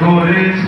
করেছে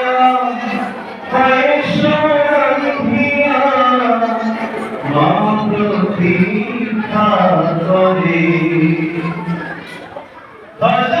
প্রতীক্ষা করে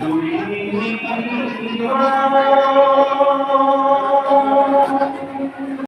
দুই